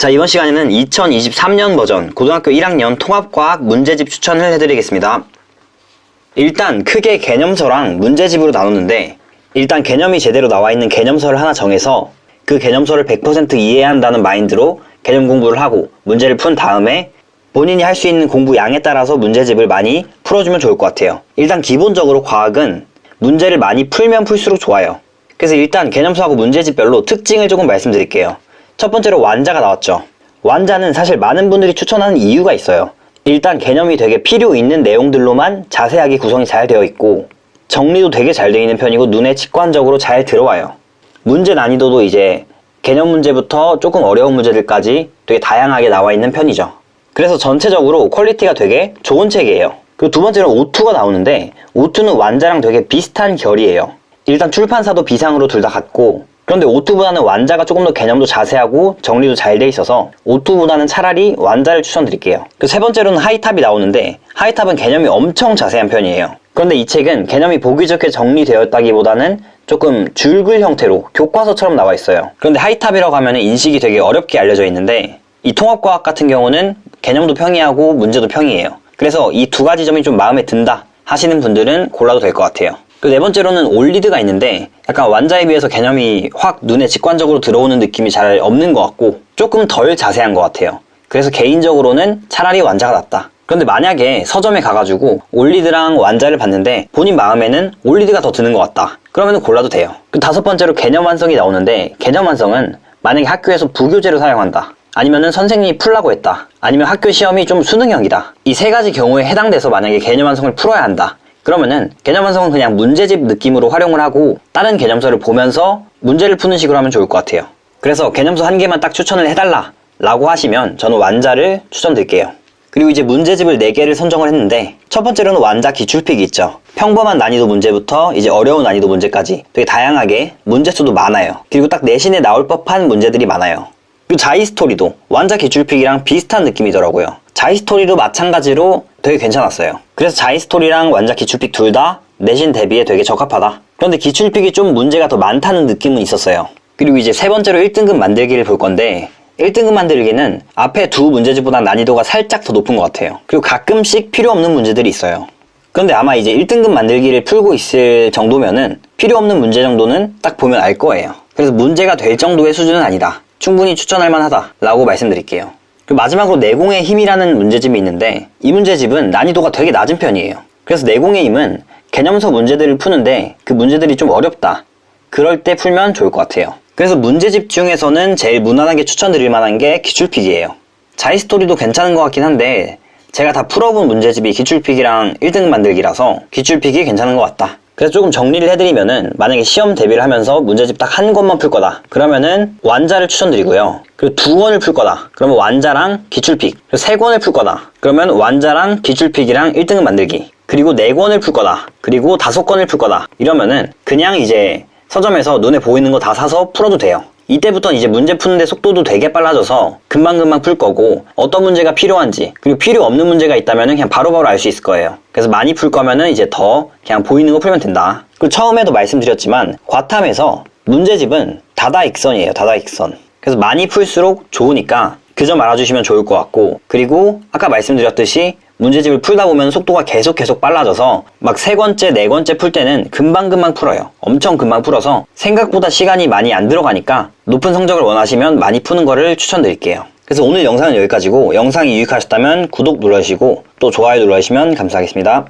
자, 이번 시간에는 2023년 버전 고등학교 1학년 통합과학 문제집 추천을 해드리겠습니다. 일단 크게 개념서랑 문제집으로 나눴는데 일단 개념이 제대로 나와 있는 개념서를 하나 정해서 그 개념서를 100% 이해해야 한다는 마인드로 개념 공부를 하고 문제를 푼 다음에 본인이 할 수 있는 공부 양에 따라서 문제집을 많이 풀어주면 좋을 것 같아요. 일단 기본적으로 과학은 문제를 많이 풀면 풀수록 좋아요. 그래서 일단 개념서하고 문제집별로 특징을 조금 말씀드릴게요. 첫 번째로 완자가 나왔죠. 완자는 사실 많은 분들이 추천하는 이유가 있어요. 일단 개념이 되게 필요 있는 내용들로만 자세하게 구성이 잘 되어 있고 정리도 되게 잘 되어 있는 편이고 눈에 직관적으로 잘 들어와요. 문제 난이도도 이제 개념 문제부터 조금 어려운 문제들까지 되게 다양하게 나와 있는 편이죠. 그래서 전체적으로 퀄리티가 되게 좋은 책이에요. 그리고 두 번째로 오투가 나오는데 오투는 완자랑 되게 비슷한 결이에요. 일단 출판사도 비상으로 둘 다 같고 그런데 오투보다는 완자가 조금 더 개념도 자세하고 정리도 잘 돼 있어서 오투보다는 차라리 완자를 추천드릴게요. 그 세 번째로는 하이탑이 나오는데 하이탑은 개념이 엄청 자세한 편이에요. 그런데 이 책은 개념이 보기 좋게 정리되었다기보다는 조금 줄글 형태로 교과서처럼 나와 있어요. 그런데 하이탑이라고 하면 인식이 되게 어렵게 알려져 있는데 이 통합과학 같은 경우는 개념도 평이하고 문제도 평이에요. 그래서 이 두 가지 점이 좀 마음에 든다 하시는 분들은 골라도 될 것 같아요. 그네 번째로는 올리드가 있는데 약간 완자에 비해서 개념이 확 눈에 직관적으로 들어오는 느낌이 잘 없는 것 같고 조금 덜 자세한 것 같아요. 그래서 개인적으로는 차라리 완자가 낫다. 그런데 만약에 서점에 가가지고 올리드랑 완자를 봤는데 본인 마음에는 올리드가 더 드는 것 같다. 그러면 골라도 돼요. 그 다섯 번째로 개념 완성이 나오는데 개념 완성은 만약에 학교에서 부교재로 사용한다. 아니면은 선생님이 풀라고 했다. 아니면 학교 시험이 좀 수능형이다. 이 세 가지 경우에 해당돼서 만약에 개념 완성을 풀어야 한다. 그러면은 개념 완성은 그냥 문제집 느낌으로 활용을 하고 다른 개념서를 보면서 문제를 푸는 식으로 하면 좋을 것 같아요. 그래서 개념서 한 개만 딱 추천을 해달라 라고 하시면 저는 완자를 추천드릴게요. 그리고 이제 문제집을 4개를 선정을 했는데 첫 번째로는 완자 기출픽이 있죠. 평범한 난이도 문제부터 이제 어려운 난이도 문제까지 되게 다양하게 문제수도 많아요. 그리고 딱 내신에 나올 법한 문제들이 많아요. 그리고 자이스토리도 완자 기출픽이랑 비슷한 느낌이더라고요. 자이스토리도 마찬가지로 되게 괜찮았어요. 그래서 자이스토리랑 완자 기출픽 둘 다 내신 대비에 되게 적합하다. 그런데 기출픽이 좀 문제가 더 많다는 느낌은 있었어요. 그리고 이제 세 번째로 1등급 만들기를 볼 건데 1등급 만들기는 앞에 두 문제집보다 난이도가 살짝 더 높은 것 같아요. 그리고 가끔씩 필요 없는 문제들이 있어요. 그런데 아마 이제 1등급 만들기를 풀고 있을 정도면은 필요 없는 문제 정도는 딱 보면 알 거예요. 그래서 문제가 될 정도의 수준은 아니다. 충분히 추천할 만하다. 라고 말씀드릴게요. 그리고 마지막으로 내공의 힘이라는 문제집이 있는데 이 문제집은 난이도가 되게 낮은 편이에요. 그래서 내공의 힘은 개념서 문제들을 푸는데 그 문제들이 좀 어렵다. 그럴 때 풀면 좋을 것 같아요. 그래서 문제집 중에서는 제일 무난하게 추천드릴 만한 게 기출픽이에요. 자이스토리도 괜찮은 것 같긴 한데 제가 다 풀어본 문제집이 기출픽이랑 1등 만들기라서 기출픽이 괜찮은 것 같다. 그래서 조금 정리를 해드리면은 만약에 시험 대비를 하면서 문제집 딱 한 권만 풀 거다. 그러면은 완자를 추천드리고요. 그리고 두 권을 풀 거다. 그러면 완자랑 기출픽. 그리고 세 권을 풀 거다. 그러면 완자랑 기출픽이랑 1등급 만들기. 그리고 네 권을 풀 거다. 그리고 다섯 권을 풀 거다. 이러면은 그냥 이제 서점에서 눈에 보이는 거 다 사서 풀어도 돼요. 이때부터 이제 문제 푸는데 속도도 되게 빨라져서 금방금방 풀 거고 어떤 문제가 필요한지 그리고 필요 없는 문제가 있다면 그냥 바로바로 알 수 있을 거예요. 그래서 많이 풀 거면은 이제 더 그냥 보이는 거 풀면 된다. 그리고 처음에도 말씀드렸지만 과탐에서 문제집은 다다익선이에요. 다다익선. 그래서 많이 풀수록 좋으니까 그 점 알아주시면 좋을 것 같고 그리고 아까 말씀드렸듯이 문제집을 풀다 보면 속도가 계속 계속 빨라져서 막 세 번째, 네 번째 풀 때는 금방금방 풀어요. 엄청 금방 풀어서 생각보다 시간이 많이 안 들어가니까 높은 성적을 원하시면 많이 푸는 거를 추천드릴게요. 그래서 오늘 영상은 여기까지고 영상이 유익하셨다면 구독 눌러주시고 또 좋아요 눌러주시면 감사하겠습니다.